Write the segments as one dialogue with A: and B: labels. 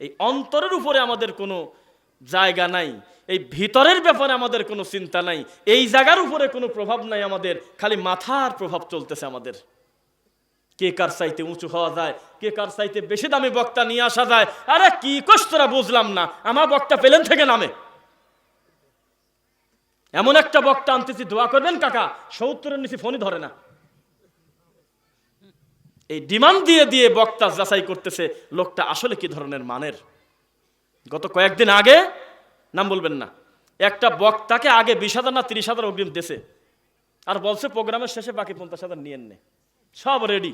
A: এই অন্তরের উপরে আমাদের কোনো জায়গা নাই, এই ভিতরের ব্যাপারে আমাদের কোনো চিন্তা নাই, এই জায়গার উপরে কোনো প্রভাব নাই আমাদের, খালি মাথার প্রভাব চলতেছে আমাদের। কে কার চাইতে উঁচু হওয়া যায়, কে কার চাইতে বেশি দামি বক্তা নিয়ে আসা যায়, আরে কি কষ্টরা বুঝলাম না, আমার বক্তা পেলেন থেকে নামে। এমন একটা বক্তা আনতেছি, দোয়া করবেন কাকা, সত্তরের নিচে ফোনই ধরে না। এই ডিমান্ড দিয়ে দিয়ে বক্তা যাচাই করতেছে, লোকটা আসলে কি ধরনের মানের? গত কয়েকদিন আগে, নাম বলবেন না, একটা বক্তাকে আগে বিশ হাজার না তিরিশ হাজার অগ্রিম দেশে আর বলছে প্রোগ্রামের শেষে বাকি পঞ্চাশ হাজার নিয়েন নে। সব রেডি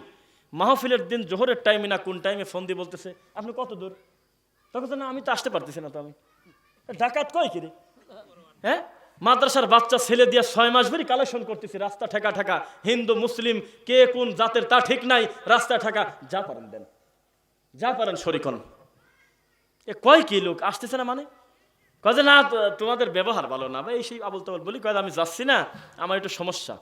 A: মাহফিলের দিন, জোহরের টাইমে না কোন টাইমে ফোন দিয়ে বলতেছে, আপনি কত দূর? তখন না, আমি তো আসতে পারতেছি না তো আমি। ডাকাত কয় কিরে হ্যাঁ? মাদ্রাসার বাচ্চা ছেলে দিয়ে ছয় মাস ধরে কালেকশন করতেছি, রাস্তা ঠেকা ঠেকা। হিন্দু, মুসলিম, কে কোন জাতের তা ঠিক নাই, রাস্তা ঠেকা। যা পারেন দেন। যা পারেন শরিকন এ কয় কি লোক? আসতেছে না মানে? কয় যে, না, তোমাদের ব্যবহার ভালো না। বা এই সেই আবল তাবল বলি, কয় আমি যাচ্ছি না, আমার একটু সমস্যা।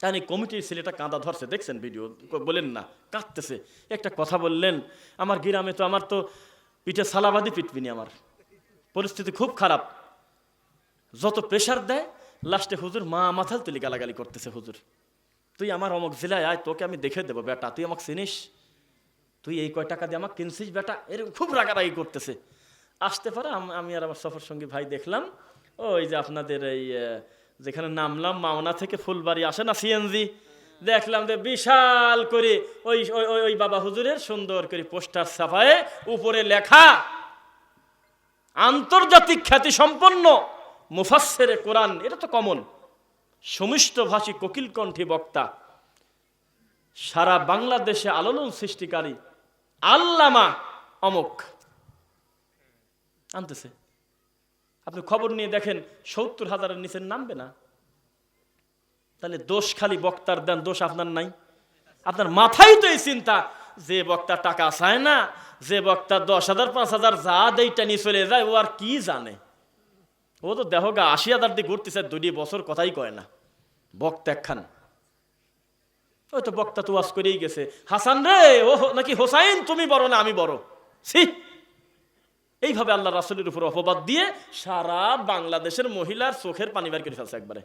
A: তাই কমিটির ছেলেটা কাঁদা ধরছে, দেখছেন ভিডিও বলেন না, কাঁদতেছে। একটা কথা বললেন, আমার গ্রামে তো, আমার তো পিঠে সালাবাদি পিটবিনি আমার। পরিস্থিতি খুব খারাপ। যত প্রেশার দেয় লাস্টে হুজুর মা মাথাল তুলি গালাগালি করতেছে হুজুর। তুই আমার অমুক জেলায় আয়, তোকে আমি দেখে দেবো, বেটা, তুই আমাকে চিনিস? তুই এই কয় টাকা দিয়ে আমাকে কিনছিস, বেটা? এরকম খুব রাগারাগি করতেছে। আসতে পারে, আমি আর আমার সফর সঙ্গী ভাই দেখলাম, ওই যে আপনাদের এই যেখানে নামলাম, মাওনা থেকে ফুলবাড়ি আসে না সিএনজি দেখলাম যে বিশাল করে ওই ওই, ওই- ওই বাবা হুজুরের সুন্দর করে পোস্টার ছাপায়ে উপরে লেখা, আন্তর্জাতিক খ্যাতি সম্পন্ন। মুফাসসেরে কোরআন, এটা তো কমন। সমিষ্টভাষী কোকিল কণ্ঠী বক্তা। সারা বাংলাদেশে আলোড়ন সৃষ্টিকারী আল্লামা অমুক। আনতেছে। আপনি খবর নিয়ে দেখেন, সত্তর হাজারের নিচে নামবে না। তাহলে দোষ খালি বক্তার দেন, দোষ আপনার নাই। আপনার মাথায় তো এই চিন্তা, যে বক্তা টাকা চায় না, যে বক্তা দশ হাজার, পাঁচ হাজার যা দেইটা নিয়ে চলে যায়, ও আর কি জানে? ও তো দেহ গা, আশি হাজার দিয়ে ঘুরতেছে, দুই বছর কথাই কয় না। বক্তা একখান। ওই তো বক্তা তো ওয়াজ করেই গেছে। হাসান রে, ও নাকি হোসাইন? তুমি বড় না আমি বড়? ছি। এইভাবে আল্লাহ রাসুলের উপর অপবাদ দিয়ে সারা বাংলাদেশের মহিলার চোখের পানি বের করে ফেলছে একবারে।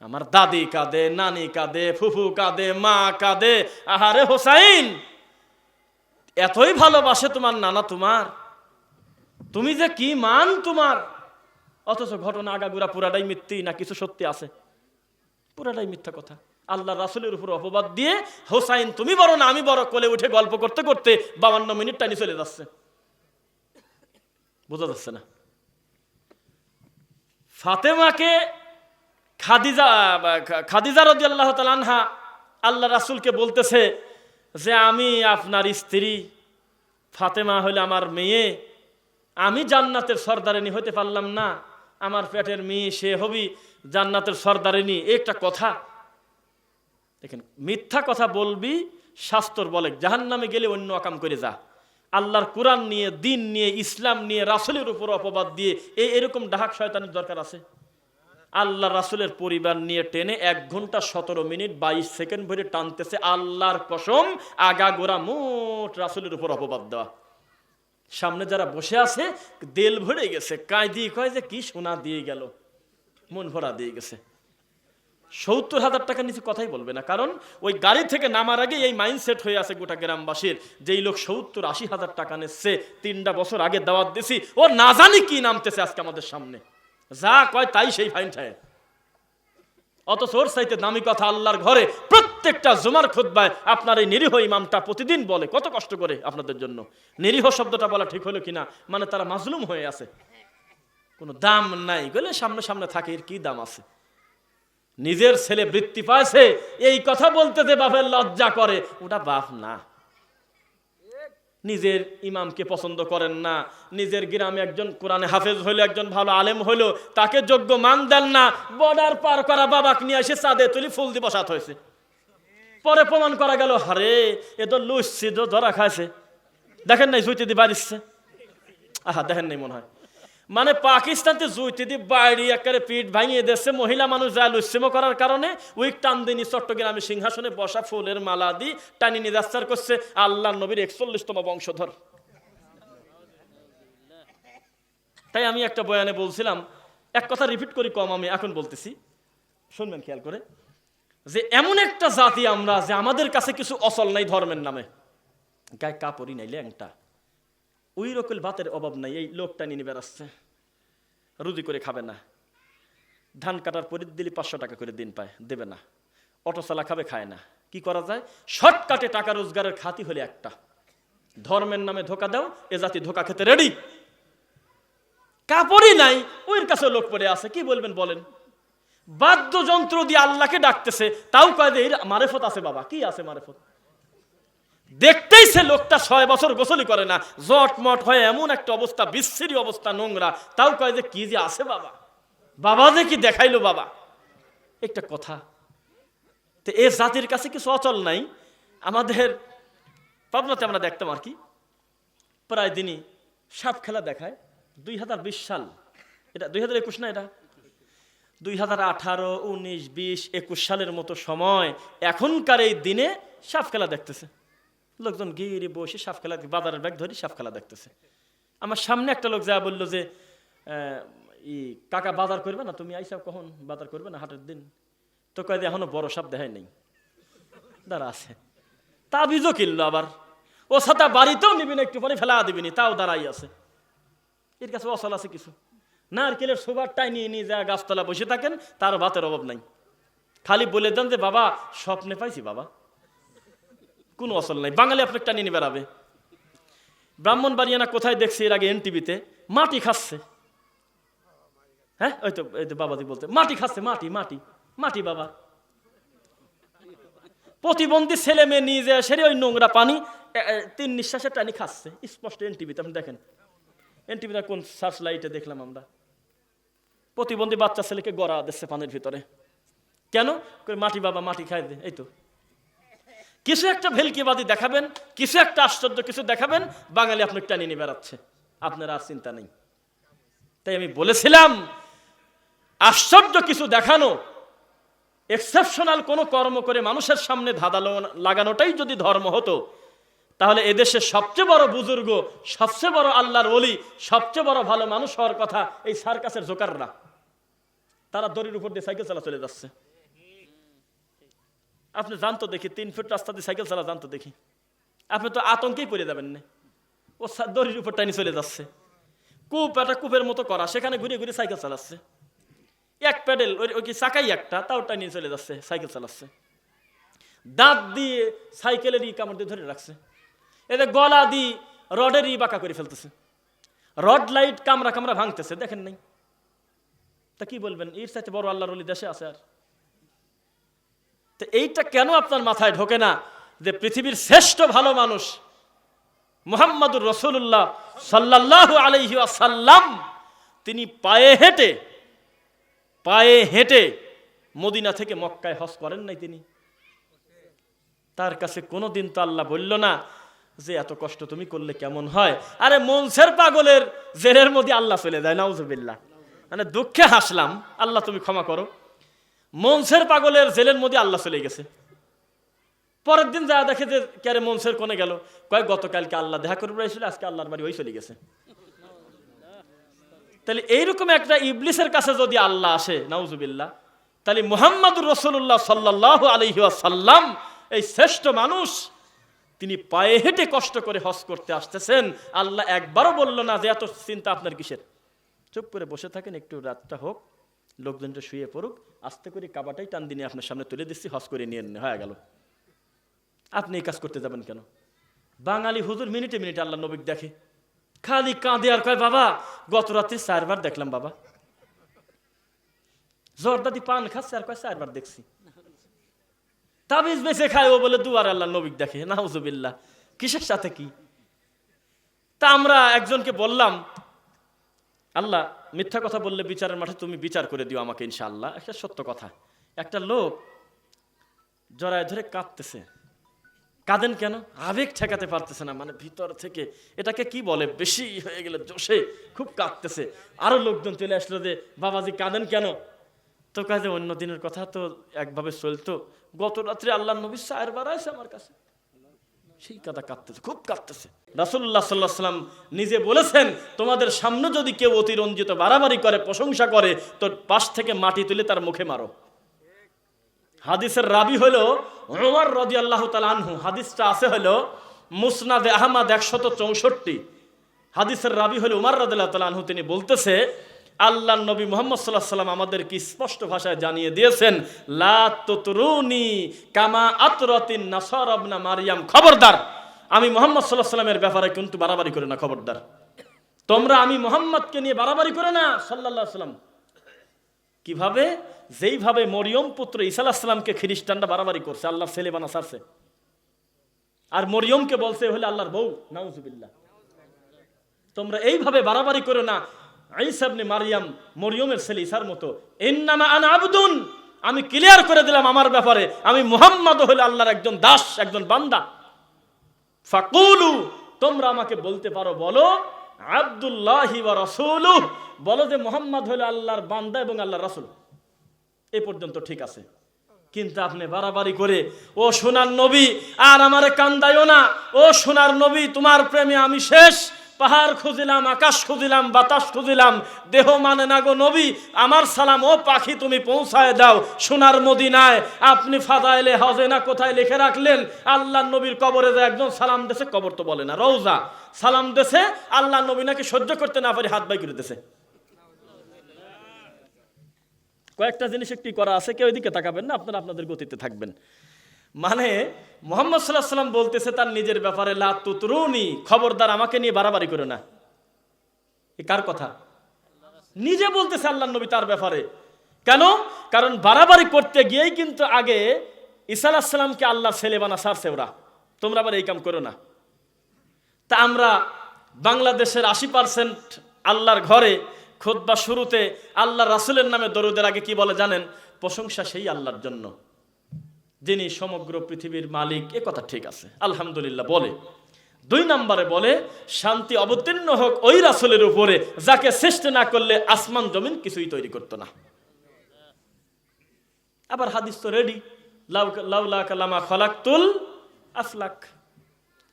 A: আমার দাদি কাঁদে, নানি কাঁদে, ফুফু কাঁদে, মা কাঁদে। আহারে হোসাইন! এতই ভালোবাসে তোমার নানা তোমার। তুমি যে কি মান তোমার? অথচ ঘটনা আগাগুড়া পুরাটাই মিথ্যি, না কিছু সত্যি আছে? পুরাটাই মিথ্যা কথা। আল্লাহ রাসুলের উপর অপবাদ দিয়ে, হোসাইন, তুমি বড় না, আমি বড়। কোলে উঠে গল্প করতে করতে বাবান্ন মিনিট টানি চলে যাচ্ছে। বোঝা যাচ্ছে না। ফাতেমাকে খাদিজা খাদিজা রদি আল্লাহ তালানহা আল্লাহ রাসুলকে বলতেছে যে, আমি আপনার স্ত্রী ফাতেমা হলে আমার মেয়ে। আমি জান্নাতের সর্দারিনী হতে পারলাম না। আমার পেটের মেয়ে, সে হবি জান্নাতের সর্দারিনী। একটা কথা। দেখেন, মিথ্যা কথা বলবি, শাস্তর বলে জাহান নামে গেলে অন্য আকাম করে যা। আল্লাহর কোরআন নিয়ে, দিন নিয়ে, ইসলাম নিয়ে, রাসুলের উপর অপবাদ দিয়ে এই এরকম ডাহাক শয়তানের দরকার আছে? আল্লাহ রাসুলের পরিবার নিয়ে টেনে এক ঘণ্টা সতেরো মিনিট বাইশ সেকেন্ড ভরে টানতেছে আল্লাহর কসম আগা গোড়া মোট রাসুলের উপর অপবাদ দেওয়া। সামনে যারা বসে আছে, দেল ভরে গেছে। কায় দিয়ে কয় যে, কি সোনা দিয়ে গেল? মন ভরা দিয়ে গেছে। সত্তর হাজার টাকার নিচে কথাই বলবে না। কারণ ওই গাড়ি থেকে নামার আগে এই মাইন্ডসেট হয়ে আছে গোটা গ্রামবাসীর। যেই লোক সত্তর আশি হাজার টাকা নিচ্ছে, তিনটা বছর আগে দাওয়াত দিছি, ও না জানি কি নামতেছে আজকে আমাদের সামনে। যা কয় তাই সেই ফাইন ঠায়। অথচ সোর সাইতে দামি কথা আল্লাহর ঘরে প্রত্যেকটা জুমার খুদ্বায় আপনার এই নিরীহ ইমামটা প্রতিদিন বলে। কত কষ্ট করে আপনাদের জন্য। নিরীহ শব্দটা বলা ঠিক হলো কিনা? মানে তারা মাজলুম হয়ে আছে। কোনো দাম নাই। গেলে সামনে সামনে থাকে, এর কি দাম আছে? নিজের ছেলে বৃত্তি পাইছে, এই কথা বলতে যে বাপের লজ্জা করে, ওটা বাপ না। নিজের ইমামকে পছন্দ করেন না। নিজের গ্রামে একজন কোরআনে হাফেজ হইল, একজন ভালো আলেম হইল, তাকে যোগ্য মান দেন না। বর্ডার পার করা বাবাকে নিয়ে এসে চাঁদে তুলি ফুল দিয়ে বসাত হয়েছে। পরে প্রমাণ করা গেল, হারে, এ তো লুসি তো ধরা খাইছে। দেখেন নাই জুইতে দিয়ে বাড়িচ্ছে আহা, দেখেন নাই মনে হয়। মানে পাকিস্তানতে জুইতে দিয়ে বাইরে একেবারে পিঠ ভাঙিয়ে দিচ্ছে মহিলা মানুষ যা লুসিমো করার কারণে উইক টান দিনি চট্টগ্রামে সিংহাসনে বসা ফুলের মালা দি টানি নিদাস্তার করছে আল্লাহ নবীর একচল্লিশতম বংশধর। তাই আমি একটা বয়ানে বলছিলাম, এক কথা রিপিট করি কম আমি, এখন বলতেছি। শুনবেন খেয়াল করে, যে এমন একটা জাতি আমরা যে আমাদের কাছে কিছু অচল নাই ধর্মের নামে। গায়ে কাপড়ই নাই, ল্যাংটা। ওই রকম ভাতের অভাব নাই, এই লোকটা নিয়ে বেড়াচ্ছে। রুজি করে খাবে না। ধান কাটার পরে দিলে পাঁচশো টাকা করে দিন পায়, দেবে না। অটো চালা খাবে, খায় না। কি করা যায়? শর্টকাটে টাকা রোজগারের খাতি হলে একটা। ধর্মের নামে ধোকা দাও, এ জাতি ধোকা খেতে রেডি কাপড়ই নাই, ওর কাছে লোক পড়ে আছে, কি বলবেন বলেন? বাদ্যযন্ত্র দিয়ে আল্লাহকে ডাকতেছে, তাও কয় যে মারেফত আছে বাবা, কি আছে মারেফত? দেখতেই সে লোকটা ছয় বছর গোসলি করে না। জট মট হয়ে এমন একটা অবস্থা, বিশ্রী অবস্থা, নোংরা। তাও কয় যে কি যে আছে বাবা। বাবা যে কি দেখাইলো বাবা। একটা কথা, তো এ জাতির কাছে কিছু অচল নাই। আমাদের, পাবনাতে আমরা দেখতাম আর কি, প্রায় দিনই সাপ খেলা দেখায়। দুই হাজার বিশ সাল, এটা দুই হাজার একুশ না এটা? দুই হাজার আঠারো, উনিশ, বিশ, একুশ সালের মতো সময়, এখনকার এই দিনে সাপ খেলা দেখতেছে। লোকজন গিয়ে বসে সাপ খেলা বাজারের ব্যাগ ধরে সাপ খেলা দেখতেছে। আমার সামনে একটা লোক যা বলল যে ই কাকা বাজার করবে না, তুমি আইসাও কখন? বাজার করবে না, হাটের দিন? তো কয় এখনও বড় সাপ দেখায় নেই। দাঁড়া আছে। তা তাবিজও কিনলো আবার। ও সাথে বাড়িতেও নিবি না, একটু পরে ফেলা দিবিনি তাও দাঁড়াই আছে। এর কাছে অসল আছে কিছু। নারকেলের সোবারটাই নিয়ে নিয়ে যা গাছতলা বসে থাকেন, তার ভাতের অভাব নাই। খালি বলে দেন যে, বাবা, স্বপ্নে পাইছি বাবা। কোনো অসল নাই। বাঙালি আপনার টানিয়ে নিয়ে বেড়াবে। ব্রাহ্মণ বাড়িয়ানা কোথায় দেখছি এর আগে এনটিভিতে? মাটি খাচ্ছে। হ্যাঁ? ওই তো এই তো বাবাজি বলতে মাটি খাচ্ছে, মাটি মাটি মাটি বাবা। প্রতিবন্ধী ছেলে মেয়ে নিয়ে যায় সেরে ওই নোংরা পানি তিন নিঃশ্বাসে টানি খাচ্ছে। স্পষ্ট এনটিভিতে, আপনি দেখেন। এনটিভিতে কোন সার্চ লাইটে দেখলাম আমরা। প্রতিবন্ধী বাচ্চা ছেলেকে গড়া দিচ্ছে পানির ভিতরে। কেন? মাটি বাবা, মাটি খাই দে, এই তো। কিছু একটা ভেলকিবাদী দেখাবেন, কিছু একটা আশ্চর্য কিছু দেখাবেন, বাঙালি আপনার টানিয়ে নিয়ে বেড়াচ্ছে। আপনার আর চিন্তা নেই। তাই আমি বলেছিলাম, আশ্চর্য কিছু দেখানো এক্সেপশনাল কোনো কর্ম করে মানুষের সামনে ধাঁধালো লাগানোটাই যদি ধর্ম হতো, তাহলে এদেশের সবচেয়ে বড় বুজুর্গ, সবচেয়ে বড় আল্লাহর ওলি, সবচেয়ে বড় ভালো মানুষ হওয়ার কথা এই সার্কাসের জোকাররা। তারা দড়ির উপর দিয়ে সাইকেল চালা চলে যাচ্ছে। আপনি জানতো দেখি, তিন ফুট রাস্তা দিয়ে সাইকেল চালা জানতো দেখি। আপনি তো আতঙ্কেই পড়ে যাবেন না। ও দড়ির উপর টানি চলে যাচ্ছে। কূপ একটা কূপের মতো করা, সেখানে ঘুরে ঘুরে সাইকেল চালাচ্ছে। এক প্যাডেল, ওই কি চাকাই একটা, তাও টানিয়ে চলে যাচ্ছে, সাইকেল চালাচ্ছে। দাঁত দিয়ে সাইকেলের ই কামড় দিয়ে ধরে রাখছে। এদের গলা দিয়ে রডের ই বাঁকা করে ফেলতেছে। রড লাইট কামরা কামরা ভাঙতেছে, দেখেন নাই? তা কি বলবেন? এর সাথে বড় আল্লাহর দেশে আছে আর। তো এইটা কেন আপনার মাথায় ঢোকে না যে পৃথিবীর শ্রেষ্ঠ ভালো মানুষ মোহাম্মদুর রসুল্লাহ সাল্লাহ আলহি সাল্লাম তিনি পায়ে হেঁটে পায়ে হেঁটে মদিনা থেকে মক্কায় হজ করেন নাই তিনি। তার কাছে কোনোদিন তো আল্লাহ বলল না যে এত কষ্ট তুমি করলে কেমন হয়? আরে মনসের পাগলের জেরের মধ্যে আল্লাহ চলে যায়, নাউজুবিল্লাহ। মানে দুঃখে হাসলাম, আল্লাহ তুমি ক্ষমা করো। মনসের পাগলের জেলের মধ্যে আল্লাহ চলে গেছে। পরের দিন যা দেখে যে ক্যারে মনসের কোনে গেল কয়েক গতকালকে আল্লাহ দেখা করবে এসেছিল আজকে আল্লাহর বাড়ি ওই চলে গেছে। তাহলে এইরকম একটা ইবলিসের কাছে যদি আল্লাহ আসে, নাউজুবিল্লাহ, তাহলে মুহাম্মাদুর রসুল্লাহ সাল্লাহ আলহি সাল্লাম এই শ্রেষ্ঠ মানুষ, তিনি পায়ে হেঁটে কষ্ট করে হজ করতে আসতেছেন। আল্লাহ একবারও বলল না যে এত চিন্তা আপনার কিসের? চুপ করে বসে থাকেন, একটু রাতটা হোক। লোকজনটা শুয়ে পড়ুক আস্তে করে কাবাটাই টান দিনে আপনার সামনে তুলে দিচ্ছি হজ করে নিয়ে নে, হয়ে গেল। আপনি এই কাজ করতে যাবেন কেন? বাঙালি হুজুর মিনিটে মিনিটে আল্লাহ নবীক দেখে। খালি কাঁদে আর কয় বাবা গত রাত্রি চারবার দেখলাম বাবা। জর্দাদি পান খাচ্ছে আর কয় চারবার দেখছি। তাবিজ বেছে খায় ও বলে দুয়ার আল্লাহ নবীক দেখে। নাউজুবিল্লাহ কিসের সাথে কি? তা আমরা একজনকে বললাম আল্লাহ, মিথ্যা কথা বললে বিচারের মাঠে তুমি বিচার করে দিও আমাকে ইনশাআল্লাহ। একটা সত্য কথা। একটা লোক জড়ায় ধরে কাঁদতেছে। কাঁদেন কেন? আবেগ ঠেকাতে পারতেছে না। মানে ভিতর থেকে এটাকে কি বলে? বেশি হয়ে গেলে জোশে খুব কাঁদতেছে। আরও লোকজন চলে আসলো যে, বাবাজি, কাঁদেন কেন? তো কাজে অন্য দিনের কথা তো একভাবে চলতো। গত রাত্রে আল্লাহ নবী চারবার আছে আমার কাছে। সেই কথা কাঁদতেছে, খুব কাঁদতেছে। রাসুল্লাহ সাল্লাহ সাল্লাম নিজে বলেছেন, তোমাদের সামনে যদি কেউ অতিরঞ্জিত বাড়াবাড়ি করে, প্রশংসা করে, তো পাশ থেকে মাটি তুলে তার মুখে মারো। হাদিসের রাবি হলো ওমর রদি আল্লাহ আনহু। হাদিসটা আছে হলো মুসনাদে আহমদ একশত চৌষট্টি। হাদিসের রাবি হলো উমার রদুল্লাহ আনহু। তিনি বলতেছে আল্লাহ নবী মোহাম্মদ সাল্লাহ সাল্লাম আমাদেরকে স্পষ্ট ভাষায় জানিয়ে দিয়েছেন, লা তুতরুনি কামা আতরতিন নাসর আবনা মারিয়াম। খবরদার, আমি মোহাম্মদ সাল্লাহ সাল্লামের ব্যাপারে কিন্তু বাড়াবাড়ি করে না, খবরদার। তোমরা আমি মোহাম্মদকে নিয়ে বাড়াবাড়ি করে না সাল্লাহ সাল্লাম কীভাবে? যেইভাবে মরিয়ম পুত্র ঈসা আলাহিসাল্লামকে খ্রিস্টানরা বাড়াবাড়ি করছে, আল্লাহর ছেলে বানা সারছে আর মরিয়মকে বলছে হলে আল্লাহর বউ। নাউজুবিল্লাহ। তোমরা এইভাবে বাড়াবাড়ি করো না আইসাবনে মারিয়াম মরিয়মের ছেলে ঈসার মতো এন্নামা আন আবদুন আমি ক্লিয়ার করে দিলাম আমার ব্যাপারে, আমি মুহাম্মদ হলে আল্লাহর একজন দাস, একজন বান্দা। ফাকুলু, তোমরা আমাকে বলতে পারো, বলো, আব্দুল্লাহি ওয়া রাসূলুহ বলো যে মোহাম্মদ হলো আল্লাহর বান্দা এবং আল্লাহর রাসূল। এ পর্যন্ত ঠিক আছে। কিন্তু আপনি বাড়াবাড়ি করে, ও সোনার নবী, আর আমারে কান্দাইও না, ও সোনার নবী, তোমার প্রেমে আমি শেষ পাহাড় খুঁজিলাম, আকাশ খুঁজিলাম, বাতাস খুঁজিলাম, দেহ মানে না গো নবী, আমার সালাম, ও পাখি তুমি পৌঁছায় দাও, সোনার মদিনায়। আপনি ফাদাইলে হজে না কোথায় লিখে রাখলেন? আল্লাহ নবীর কবরে যে একজন সালাম দেশে কবর তো বলে না রৌজা সালাম দেশে আল্লাহ নবী নাকি সহ্য করতে না পারি, হাত বাই করে দেশে কয়েকটা জিনিস একটি করা আছে, কেউ এদিকে তাকাবেন না, আপনারা আপনাদের গতিতে থাকবেন। মানে মোহাম্মদ সাল্লাহ সাল্লাম বলতেছে তার নিজের ব্যাপারে, লা তুতরুনি, খবরদার আমাকে নিয়ে বাড়াবাড়ি করে না। এ কার কথা? নিজে বলতেছে আল্লাহ নবী তার ব্যাপারে। কেন? কারণ বাড়াবাড়ি করতে গিয়েই কিন্তু আগে ঈসা আলাহিসাল্লামকে আল্লাহর ছেলে বানা সারছে ওরা। তোমরা আবার এই কাম করো না। তা আমরা বাংলাদেশের আশি পার্সেন্ট আল্লাহর ঘরে, খোদবা শুরুতে আল্লাহ রাসুলের নামে দরুদের আগে কি বলে জানেন? প্রশংসা সেই আল্লাহর জন্য। যিনি সমগ্র পৃথিবীর মালিক, এ কথা ঠিক আছে। আলহামদুলিল্লাহ, বলে। দুই নম্বরে বলে, শান্তি অবতীর্ণ হোক ওই রাসুলের উপরে, যাকে সৃষ্টি না করলে আসমান জমিন কিছুই তৈরি করতো না। আবার হাদিস তো রেডি লাউলা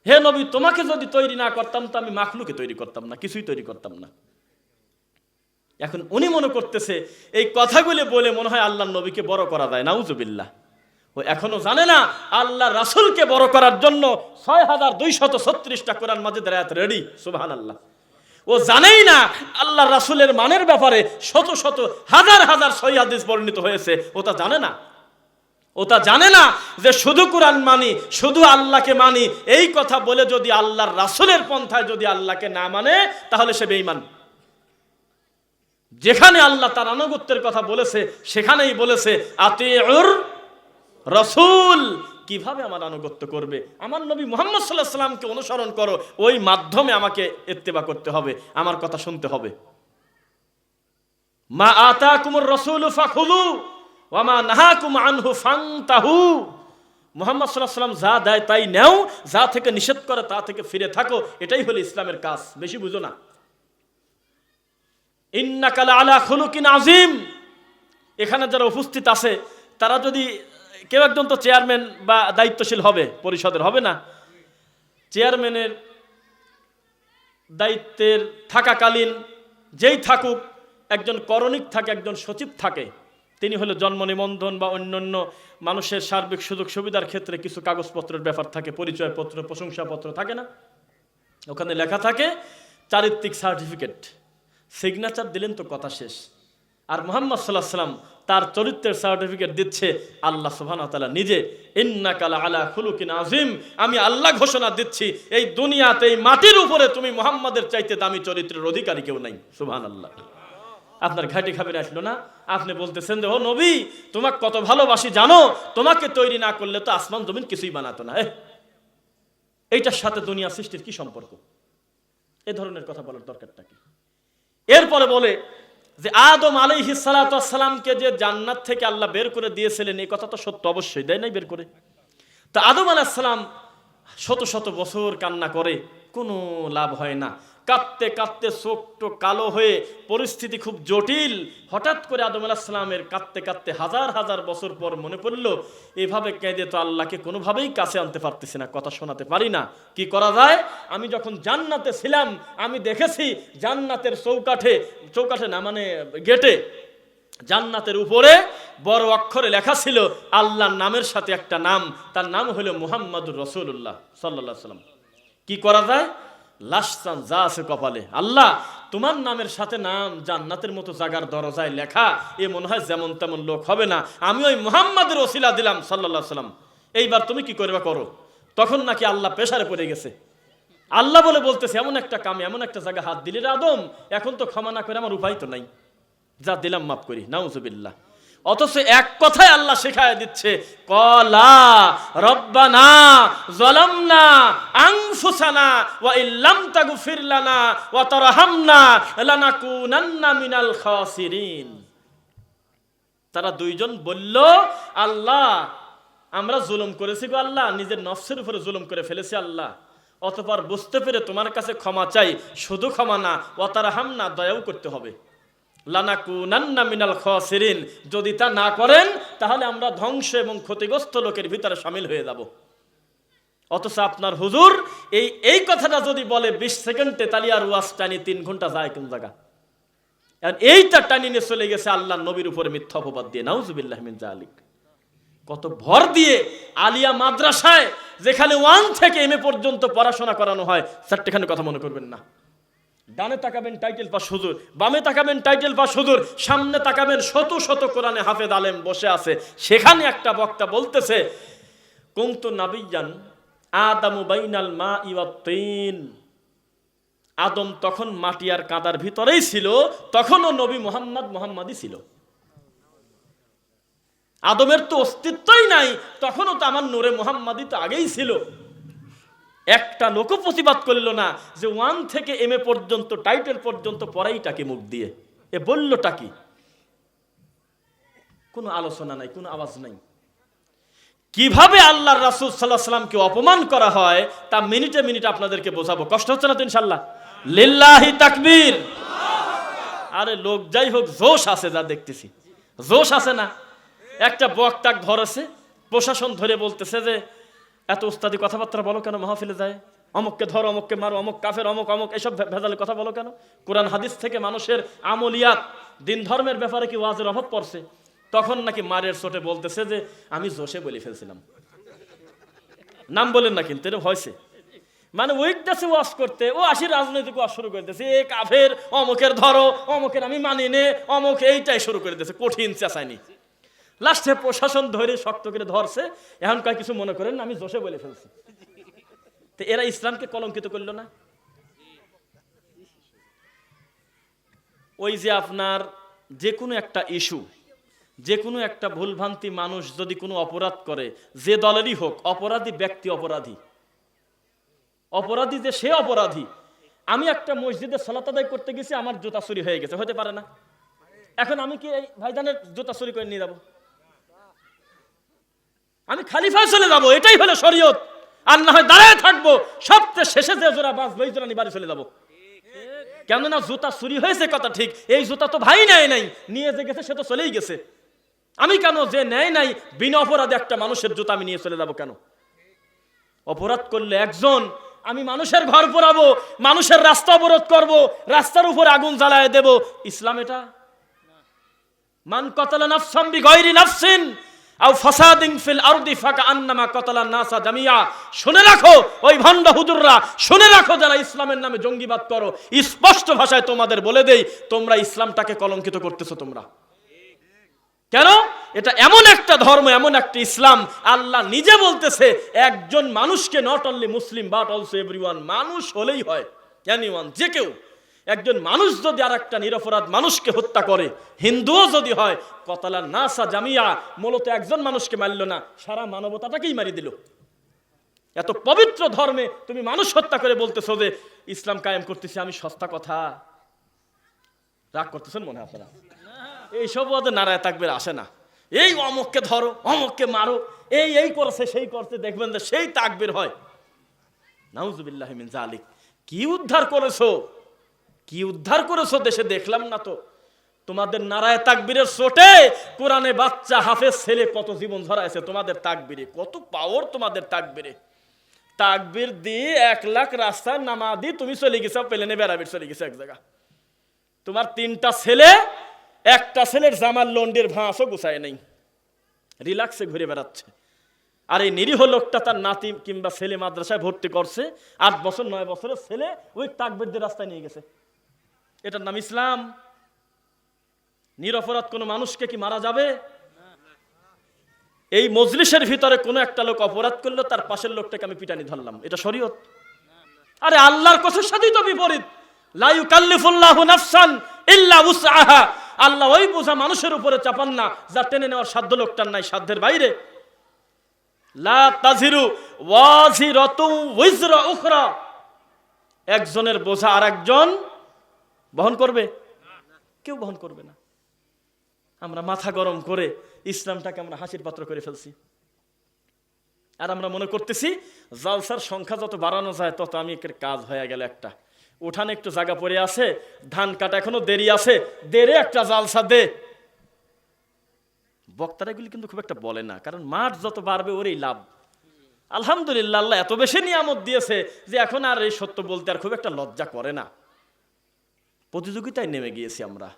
A: হে নবী, তোমাকে যদি তৈরি না করতাম, তো আমি মাখলুকে তৈরি করতাম না, কিছুই তৈরি করতাম না। এখন উনি মনে করতেছে, এই কথাগুলি বলে মনে হয় আল্লাহ নবীকে বড় করা যায়, নাউজুবিল্লাহ। ও এখনও জানে না, আল্লাহ রাসুলকে বড় করার জন্য ছয় হাজার দুইশত ছত্রিশটা কোরআন মাজিদের আয়াত রেডি সুবাহান আল্লাহ ও জানেই না, আল্লাহ রাসুলের মানের ব্যাপারে শত শত হাজার হাজার সই হাদিস বর্ণিত হয়েছে, ও তা জানে না। ও তা জানে না যে শুধু কোরআন মানি, শুধু আল্লাহকে মানি, এই কথা বলে যদি আল্লাহর রাসুলের পন্থায় যদি আল্লাহকে না মানে তাহলে সে বেঈমান। যেখানে আল্লাহ তার আনুগত্যের কথা বলেছে, সেখানেই বলেছে, আতিউর রসুল কীভাবে আমার আনুগত্য করবে? আমার নবী মোহাম্মদ সাল্লাহ সাল্লামকে অনুসরণ করো, ওই মাধ্যমে আমাকে এত্তেবা করতে হবে, আমার কথা শুনতে হবে। মা আতা কুমর রসুল ফাখুলু ওয়ামা নাহাকুম আনহু ফাংতাহু মোহাম্মদ সাল্লাহ সাল্লাম যা দেয় তাই নেও, যা থেকে নিষেধ করে তা থেকে ফিরে থাকো, এটাই হলো ইসলামের কাজ, বেশি বুঝো না। ইন্নাকালা আলা খুলুকিন আজিম এখানে যারা উপস্থিত আছে, তারা যদি কেউ একজন তো চেয়ারম্যান বা দায়িত্বশীল হবে, পরিষদের হবে না। চেয়ারম্যানের দায়িত্বের থাকাকালীন যেই থাকুক, একজন করণিক থাকে, একজন সচিব থাকে, তিনি হলো জন্ম নিবন্ধন বা অন্যান্য মানুষের সার্বিক সুযোগ সুবিধার ক্ষেত্রে কিছু কাগজপত্রের ব্যাপার থাকে, পরিচয়পত্র, প্রশংসাপত্র থাকে না। ওখানে লেখা থাকে, চারিত্রিক সার্টিফিকেট। সিগনেচার দিলেন তো কথা শেষ। আর মোহাম্মদ সাল্লাহ সাল্লাম তার চরিত্রের সার্টিফিকেট দিচ্ছে, আল্লাহ সুবহান তালা নিজে। ইন্নাকালা আলা খুলুকিন আজিম আমি আল্লাহ ঘোষণা দিচ্ছি, এই দুনিয়াতে এই মাটির উপরে তুমি মোহাম্মদের চাইতে দামি চরিত্রের অধিকারী কেউ নাই। সুবহান আল্লাহ আপনার ঘাটি খাবের আসলো না? আপনি বলতেছেন যে, ও নবী, তোমাকে কত ভালোবাসি জানো? তোমাকে তৈরি না করলে তো আসমান জমিন কিছুই বানাতো না। এইটার সাথে দুনিয়া সৃষ্টির কি সম্পর্ক? এ ধরনের কথা বলার দরকারটা কি? এরপরে বলে যে আদম আলাইহি সালামকে যে জান্নাত থেকে আল্লাহ বের করে দিয়েছিলেন, এই কথা তো সত্য অবশ্যই, দেয় নাই বের করে? তা আদম আলাহিসাল্লাম শত শত বছর কান্না করে, কোনো লাভ হয় না। কাঁদতে কাঁদতে চোখটো কালো হয়ে পরিস্থিতি খুব জটিল। হঠাৎ করে আদম আলাহিসাল্লামের কাঁদতে কাঁদতে হাজার হাজার বছর পর মনে পড়ল, এভাবে কেঁদে তো আল্লাহকে কোনোভাবেই কাছে আনতে পারতেছি না, কথা শোনাতে পারি না। কি করা যায়? আমি যখন জান্নাতে ছিলাম, আমি দেখেছি জান্নাতের চৌকাঠে চৌকাঠে না মানে গেটে, জান্নাতের উপরে বড় অক্ষরে লেখা ছিল আল্লাহর নামের সাথে একটা নাম। তার নাম হলো মুহাম্মাদুর রসুল্লাহ সাল্লাহ সাল্লাম কি করা যায়? লাশান যা আছে কপালে। আল্লাহ, তোমার নামের সাথে নাম জান্নাতের মতো জাগার দরজায় লেখা, এ মনে হয় যেমন তেমন লোক হবে না। আমি ওই মুহাম্মাদের ওসিলা দিলাম সাল্লাহ সাল্লাম। এইবার তুমি কি করবে করো? তখন নাকি আল্লাহ পেশারে পড়ে গেছে। আল্লাহ বলে বলতেছে, এমন একটা কামে, এমন একটা জায়গা হাত দিলে আদম, এখন তো ক্ষমা না করে আমার উপায় তো নাই। যা দিলাম মাফ করি, নাউজুবিল্লাহ। অথচ এক কথায় আল্লাহ শেখায় দিচ্ছে, কলা, রব্বানা, জলামনা আনফুসানা ওয়া ইল্লাম তাগফির লানা, ওয়া তারহামনা, লানাকুনান্না মিনাল খাসিরিন। তারা দুইজন বলল, আল্লাহ, আমরা জুলুম করেছি গো আল্লাহ, নিজের নফসের উপরে জুলুম করে ফেলেছি আল্লাহ। অতপর বুঝতে পেরে তোমার কাছে ক্ষমা চাই, শুধু ক্ষমা না ওয়াতারহাম না দয়াও করতে হবে। মিনাল যদি তা না করেন, তাহলে আমরা ধ্বংস এবং ক্ষতিগ্রস্ত লোকের ভিতরে সামিল হয়ে যাব। অথচ আপনার হুজুর, এই এই কথাটা যদি বলে বিশ সেকেন্ডে, তাহলে আর ওয়াজ টানি তিন ঘণ্টা যায় কোন জায়গা? আর এইটা টানি নিয়ে চলে গেছে আল্লাহ নবীর উপরে মিথ্যা অপবাদ দিয়ে। নাউজুবিল্লাহ মিন জালিক। কত ভর দিয়ে আলিয়া মাদ্রাসায়, যেখানে ওয়ান থেকে এম এ পর্যন্ত পড়াশোনা করানো হয়, চারটেখানে কথা মনে করবেন না। ডানে তাকাবেন টাইটেল পাস হুজুর বামে তাকাবেন টাইটেল পাস হুজুর সামনে তাকাবেন শত শত কোরআনে হাফেদ আলেম বসে আছে। সেখানে একটা বক্তা বলতেছে, কুন্তু নাবিয়ান আদামু বাইনাল মা ইওয়াত্তিন আদম তখন মাটি আর কাদার ভিতরেই ছিল, তখনও নবী মোহাম্মদ মোহাম্মদই ছিল। আদমের তো অস্তিত্বই নাই, তখনও তো আমার নূরে মোহাম্মদই তো আগেই ছিল। একটা লোকও প্রতিবাদ করল না যে ওয়ান থেকে এম এ পর্যন্ত, টাইটেল পর্যন্ত পড়াইটাকে মুখ দিয়ে। এ বললটা কি? কোনো আলোচনা নাই, কোনো আওয়াজ নাই। কীভাবে আল্লাহর রাসূল সাল্লাহ সাল্লামকে অপমান করা হয়, তা মিনিটে মিনিটে আপনাদেরকে বোঝাবো। কষ্ট হচ্ছে না তো ইনশাল্লাহ লিল্লাহি তাকবীর। আরে লোক যাই হোক, জোশ আছে যা দেখতেছি। জোশ আছে না? একটা বক্তাক ধরেছে প্রশাসন ধরে বলতেছে যে এত উস্তাদি কথাবার্তা বলো কেন? মাহফিলে যায়। অমুককে ধরো, অমুককে মারো, অমুক কাফের, অমুক অমুক, এসব ভেজালে কথা বলো কেন? কোরআন, হাদিস থেকে মানুষের আমলিয়াত, দিন ধর্মের ব্যাপারে কি ওয়াজের অভাব পড়ছে? তখন নাকি মারের চোটে বলতেছে যে, আমি জোশে বলে ফেলছিলাম। নাম বলেন না কিন্তু, এটা হয়েছে। মানে উইকনেসে ওয়াশ করতে, ও আসি রাজনৈতিক ওয়াশ শুরু করে দিয়েছে, এ কাফের, অমুকের ধরো, অমুকের আমি মানি নে, অমুক এইটাই শুরু করে দিয়েছে, কঠিন চেঁচায়নি লাস্টে প্রশাসন ধরে শক্ত করে ধরছে। এখন কয় কিছু মনে করেন আমি জোশে বলে ফেলছি। তো এরা ইসলামকে কলঙ্কিত করল না? ওই যে আপনার যে কোনো একটা ইস্যু, যে কোনো একটা ভুলভ্রান্তি মানুষ যদি কোনো অপরাধ করে, যে দলেরই হোক, অপরাধী ব্যক্তি অপরাধী। অপরাধী যে সে অপরাধী। আমি একটা মসজিদে সালাত আদায় করতে গেছি, আমার জুতা চুরি হয়ে গেছে, হতে পারে না। এখন আমি কি এই ভাইজানের জুতা চুরি করে নিয়ে যাব? আমি খালিফায় চলে যাব, এটাই হলো শরীয়ত। আর না হয় দাঁড়ায় থাকব, সবচেয়ে শেষে যে জোড়া বাস ওই জোড়া নিয়ে বাড়ি চলে যাব। কেননা জুতা চুরি হয়েছে, কথা ঠিক। এই জুতা তো ভাই নেয় নাই, নিয়ে যে গেছে, সে তো চলেই গেছে। আমি কেন যে নেয় নাই, বিনা অপরাধে একটা মানুষের জুতা আমি নিয়ে চলে যাব কেন? অপরাধ করলে একজন, আমি মানুষের ঘর পোড়াবো, মানুষের রাস্তা অবরোধ করব, রাস্তার উপর আগুন জ্বালায় দেব। ইসলাম এটা? মান কতলা নাফসাম বিগয়রি নাফসিন। আও ফাসাদিন ফিল আরদি ফাকা আন্নামা কতলা নাসা জামিয়া। শুনে রাখো, ওই ভণ্ড শুনে রাখো যারা ইসলামের নামে জঙ্গিবাদ করো। স্পষ্ট ভাষায় তোমাদের বলে দেই, তোমরা ইসলামটাকে কলঙ্কিত করতেছো তোমরা। কেন? এটা এমন একটা ধর্ম, এমন একটা ইসলাম, আল্লাহ নিজে বলতেছে, একজন মানুষকে not only Muslim but also everyone মানুষ হলেই হয় এনিওয়ান যে কেউ। একজন মানুষ যদি আর একটা নিরপরাধ মানুষকে হত্যা করে, হিন্দুও যদি হয়, কতলা নাসা জামিয়া মূলত একজন মানুষকে মারল না, সারা মানবতাটাকেই মারি দিল। এত পবিত্র ধর্মে তুমি মানুষ হত্যা করে বলতেছো যে, ইসলাম কায়েম করতেছি, আমি সস্তা কথা। রাগ করতেছেন মনে আপনারা? এইসব ওদের নারায় তাকবের আসে না। এই অমুককে ধরো, অমুককে মারো, এই এই করছে, সেই করছে, দেখবেন যে সেই তাকবির হয়। নাউজুবিল্লাহ মিন জালিক কি উদ্ধার করেছ? কি উদ্ধার করেছ দেশে? দেখলাম না তো। তোমাদের নারায় তাকবীরের চোটে কোরআনে বাচ্চা, হাফেজ, ছেলে কত জীবন ঝরাইছে তোমাদের তাকবীরে। কত পাওয়ার তোমাদের তাকবীরে। তাকবীর দিয়ে এক লাখ রাস্তা নামা দিয়ে তুমি চলে গেছো, প্লেনে বেড়াবির চলে গেছো এক জায়গা। তোমার তিনটা ছেলে, একটা ছেলের জামার লন্ডের ভাঁসও গুছায় নেই। রিল্যাক্সে ঘুরে বেড়াচ্ছে। আর এই নিরীহ লোকটা তার নাতি কিংবা ছেলে মাদ্রাসায় ভর্তি করছে। আট বছর, নয় বছরের ছেলে ওই তাকবীরদের রাস্তায় নিয়ে গেছে। এটার নাম ইসলাম। নিরপরাধ কোনো মানুষকে কি মারা যাবে? এই মজলিসের ভিতরে কোনো একটা লোক অপরাধ করল, তার পাশের লোকটাকে আমি পিটানি ধরলাম। এটা শরীয়ত। আরে আল্লাহর কথার সাথেই তো বিপরীত। লাইউ নাফসান ইল্লা আল্লাহ ওই বোঝা মানুষের উপরে চাপান না, যা টেনে নেওয়ার সাধ্য লোকটার নাই সাধ্যের বাইরে। লা তাজিরু ওয়াজিরাতু উইজরা উখরা। একজনের বোঝা আর একজন বহন করবে? কেউ বহন করবে না। আমরা মাথা গরম করে ইসলামটাকে আমরা হাসির পাত্র করে ফেলছি। আর আমরা মনে করতেছি, জালসার সংখ্যা যত বাড়ানো যায়, তত আমি কাজ হয়ে গেল একটা। উঠানে একটু জায়গা পড়ে আছে, ধান কাটা এখনও দেরি আছে, দেরে একটা জালসা দে। বক্তারা এগুলি কিন্তু খুব একটা বলে না, কারণ মাঠ যত বাড়বে ওরই লাভ। আলহামদুলিল্লাহ, আল্লাহ এত বেশি নিয়ামত দিয়েছে যে এখন আর এই সত্য বলতে আর খুব একটা লজ্জা করে না। প্রতিযোগিতায় নেমে গিয়েছি আমরা।